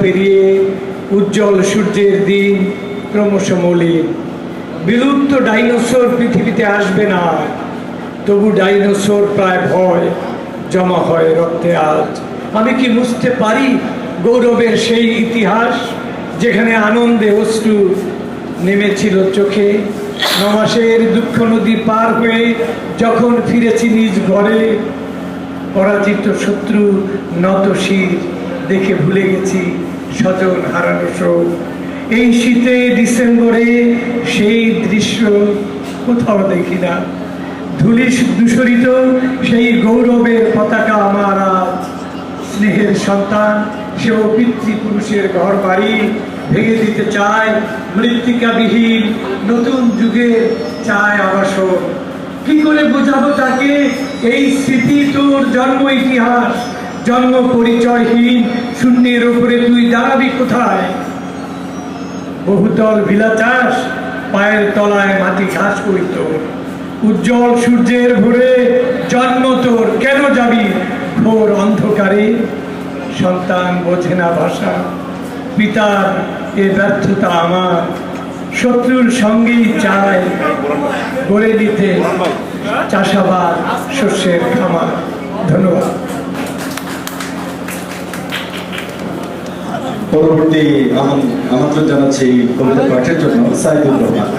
পেরিয়ে উজ্জ্বল সূর্যের দিন ক্রমশ মলিন। বিলুপ্ত ডাইনোসর পৃথিবীতে আসবে না। তবু ডাইনোসর প্রায় ভয় জমা হয় রক্তে আজ। আমি কি মুছতে পারি গৌরবের সেই ইতিহাস যেখানে আনন্দে অশ্রু নেমেছিল চোখে? নমাসের দুঃখ নদী পার হয়ে যখন ফিরেছি নিজ ঘরে, পরাজিত শত্রু নত শির দেখে ভুলে গেছি স্বজন হারানো শোক এই শীতে ডিসেম্বরে সেই দৃশ্য কোথাও দেখি না। ধুলি দূষরিত সেই গৌরবের পতাকা আমার আজ। স্নেহের সন্তান, সেও পিতৃপুরুষের ঘর বাড়ি ভেঙে দিতে চায়। মৃত্তিকাবিহীন, নতুন যুগে চায় আবাসন কি করে বোঝাবো তাকে? এই স্মৃতি তোর জন্ম ইতিহাস, জন্ম পরিচয়হীন শূন্যের উপরে তুই দাঁড়াবি কোথায়? বহুতল ভিলা চাষ, পায়ের তলায় মাটি ঘাস করিত উজ্জ্বল সূর্যের ভোরে জন্ম তোর, কেন যাবি ভোর অন্ধকারে? সন্তান বোঝে না ভাষা, পিতার এ ব্যর্থতা আমার। শত্রুর সঙ্গেই চায় গড়ে দিতে চাষাবাদ, শস্যের খামার। ধন্যবাদ। পরবর্তী আমন- আমন্ত্রণ জানাচ্ছি কবিতা পাঠের জন্য সাইদুর রহমান।